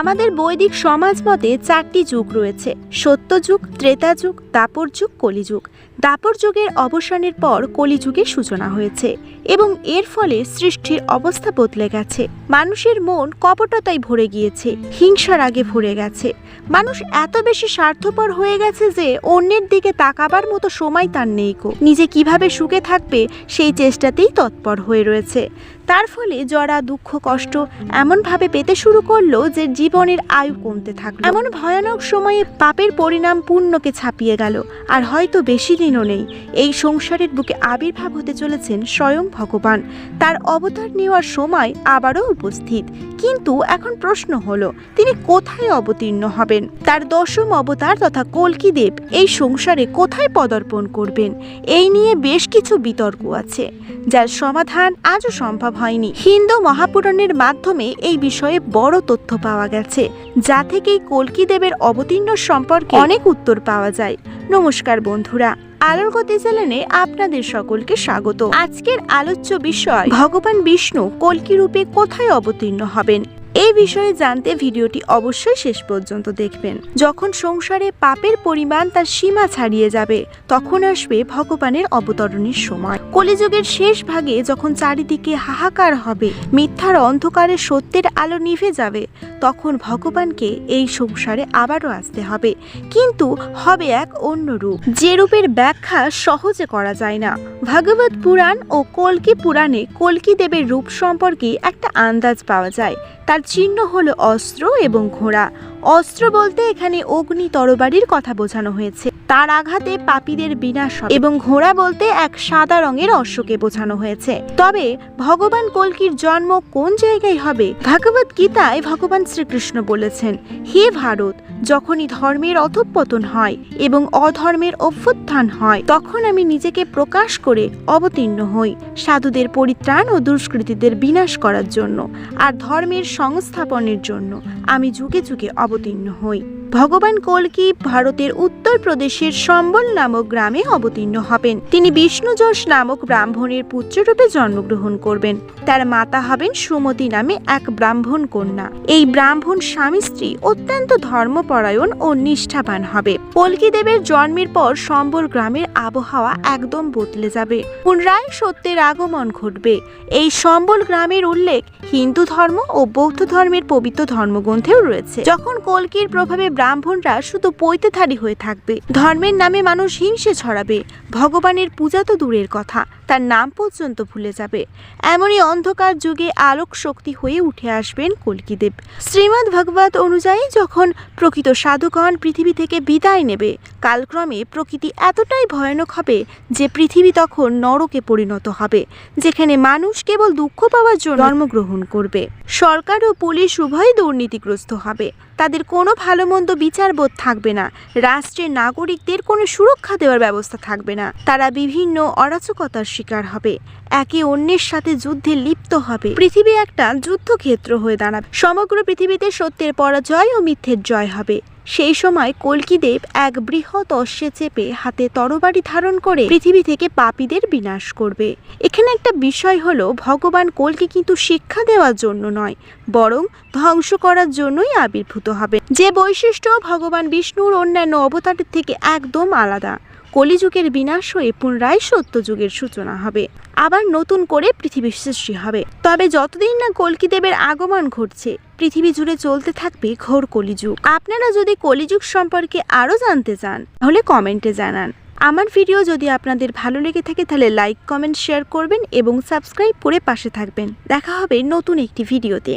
আমাদের বৈদিক সমাজ মতে চারটি যুগ রয়েছে সত্য যুগ ত্রেতা যুগ দাপর যুগ কলিযুগ। দাপর যুগের অবসানের পর কলিযুগের সূচনা হয়েছে এবং এর ফলে সৃষ্টির অবস্থা বদলে গেছে। মানুষের মন কপটতায় ভরে গিয়েছে, হিংসার আগে ভরে গেছে। মানুষ এত বেশি স্বার্থপর হয়ে গেছে যে অন্যের দিকে তাকাবার মতো সময় তার নেই কো নিজে কীভাবে সুখে থাকবে সেই চেষ্টাতেই তৎপর হয়ে রয়েছে। তার ফলে জরা, দুঃখ, কষ্ট এমনভাবে পেতে শুরু করল যে জীবনের আয়ু কমতে থাকল। এমন ভয়ানক সময়ে পাপের পরিণাম পুণ্যকে ছাপিয়ে গেল, আর হয়তো বেশি দিনও নেই। এই সংসারের বুকে আবির্ভাব হতে চলেছেন স্বয়ং ভগবান। তার অবতার নেওয়ার সময় আবারও উপস্থিত। কিন্তু এখন প্রশ্ন হলো তিনি কোথায় অবতীর্ণ হবেন? তার দশম অবতার তথা কল্কি দেব এই সংসারে কোথায় পদার্পণ করবেন? এই নিয়ে বেশ কিছু বিতর্ক আছে যার সমাধান আজও সম্ভব হয়নি। হিন্দু মহাপুরাণের মাধ্যমে এই বিষয়ে বড় তথ্য পাওয়া গেছে যা থেকেই কল্কি দেবের অবতীর্ণ সম্পর্কে অনেক উত্তর পাওয়া যায়। নমস্কার বন্ধুরা, আলোর গতি চ্যানেলে আপনাদের সকলকে স্বাগত। আজকের আলোচ্য বিষয়, ভগবান বিষ্ণু কল্কি রূপে কোথায় অবতীর্ণ হবেন? এই বিষয়ে জানতে ভিডিওটি অবশ্যই শেষ পর্যন্ত দেখবেন। যখন সংসারে পাপের পরিমাণ তার সীমা ছাড়িয়ে যাবে, তখন আসবে ভগবানের অবতরণের সময়। কলিযুগের শেষ ভাগে যখন চারিদিকে হাহাকার হবে, মিথ্যার অন্ধকারে সত্যের আলো নিভে যাবে, তখন ভগবানকে এই সংসারে আবারও আসতে হবে। কিন্তু হবে এক অন্য রূপ। যে রূপের ব্যাখ্যা সহজে করা যায় না। ভাগবত পুরাণ ও কল্কি পুরাণে কল্কি দেবের রূপ সম্পর্কে একটা আন্দাজ পাওয়া যায়। তার চিহ্ন হলো অস্ত্র এবং ঘোড়া। অস্ত্র বলতে এখানে অগ্নি তরবারির কথা বোঝানো হয়েছে। তার আঘাতে পাপীদের বিনাশ এবং ঘোড়া বলতে এক সাদা রঙের অশ্বকে বোঝানো হয়েছে। তবে ভগবান কল্কির জন্ম কোন জায়গায় হবে? ভাগবত গীতায় ভগবান শ্রীকৃষ্ণ বলেছেন, হে ভারত, যখনই ধর্মের অধঃপতন হয় এবং অধর্মের অভ্যুত্থান হয়, তখন আমি নিজেকে প্রকাশ করে অবতীর্ণ হই সাধুদের পরিত্রাণ ও দুষ্কৃতীদের বিনাশ করার জন্য, আর ধর্মের সংস্থাপনের জন্য আমি যুগে যুগে অবতীর্ণ হই। ভগবান কল্কি ভারতের উত্তর প্রদেশের সম্বল নামক গ্রামে অবতীর্ণ হবেন। তিনি বিষ্ণু যশ নামক ব্রাহ্মণের পুত্ররূপে জন্মগ্রহণ করবেন। তার মাতা হবেন সুমতি নামে এক ব্রাহ্মণ কন্যা। এই ব্রাহ্মণ স্বামী স্ত্রী অত্যন্ত ধর্মপরায়ণ ও নিষ্ঠাবান হবে। কল্কি দেবের জন্মের পর সম্বল গ্রামের আবহাওয়া একদম বদলে যাবে। পুনরায় সত্যের আগমন ঘটবে। এই সম্বল গ্রামের উল্লেখ হিন্দু ধর্ম ও বৌদ্ধ ধর্মের পবিত্র ধর্মগ্রন্থেও রয়েছে। যখন কল্কির প্রভাবে ব্রাহ্মণরা শুধু পৈতেধারী হয়ে থাকবে। ধর্মের নামে মানুষ হিংসে ছড়াবে। ভগবানের পূজা তো দূরের কথা। তার নাম পর্যন্ত ভুলে যাবে। এমনই অন্ধকার যুগে আলোক শক্তি হয়ে উঠে আসবেন কলকিদেব। শ্রীমদ্ ভগবত অনুযায়ী যখন প্রকৃত সাধুগণ পৃথিবী থেকে বিদায় নেবে, কালক্রমে প্রকৃতি এতটাই ভয়ানক হবে যে পৃথিবী তখন নরকে পরিণত হবে, যেখানে মানুষ কেবল দুঃখ পাওয়ার জন্য জন্মগ্রহণ করবে। সরকার ও পুলিশ উভয় দুর্নীতিগ্রস্ত হবে। তাদের কোনো ভালো মন্দ বিচারবোধ থাকবে না। রাষ্ট্রের নাগরিকদের কোনো সুরক্ষা দেওয়ার ব্যবস্থা থাকবে না। তারা বিভিন্ন অরাচকতার শিকার হবে। একে অন্যের সাথে যুদ্ধে লিপ্ত হবে। পৃথিবী একটা যুদ্ধক্ষেত্র হয়ে দাঁড়াবে। সমগ্র পৃথিবীতে সত্যের পরাজয় ও মিথ্যের জয় হবে। সেই সময় কল্কিদেব এক বৃহৎ অশ্বে চেপে হাতে তরবারি ধারণ করে পৃথিবী থেকে পাপীদের বিনাশ করবে। এখানে একটা বিষয় হলো, ভগবান কল্কি কিন্তু শিক্ষা দেওয়ার জন্য নয়, বরং ধ্বংস করার জন্যই আবির্ভূত হবে। যে বৈশিষ্ট্য ভগবান বিষ্ণুর অন্যান্য অবতারের থেকে একদম আলাদা। কলিযুগের বিনাশ হয়ে পুনরায় সত্যযুগের সূচনা হবে, আবার নতুন করে পৃথিবীর সৃষ্টি হবে। তবে যতদিন না কল্কি দেবের আগমন ঘটছে পৃথিবী জুড়ে চলতে থাকবে ঘোর কলিযুগ। আপনারা যদি কলিযুগ সম্পর্কে আরও জানতে চান, তাহলে কমেন্টে জানান। আমার ভিডিও যদি আপনাদের ভালো লেগে থাকে, তাহলে লাইক, কমেন্ট, শেয়ার করবেন এবং সাবস্ক্রাইব করে পাশে থাকবেন। দেখা হবে নতুন একটি ভিডিওতে।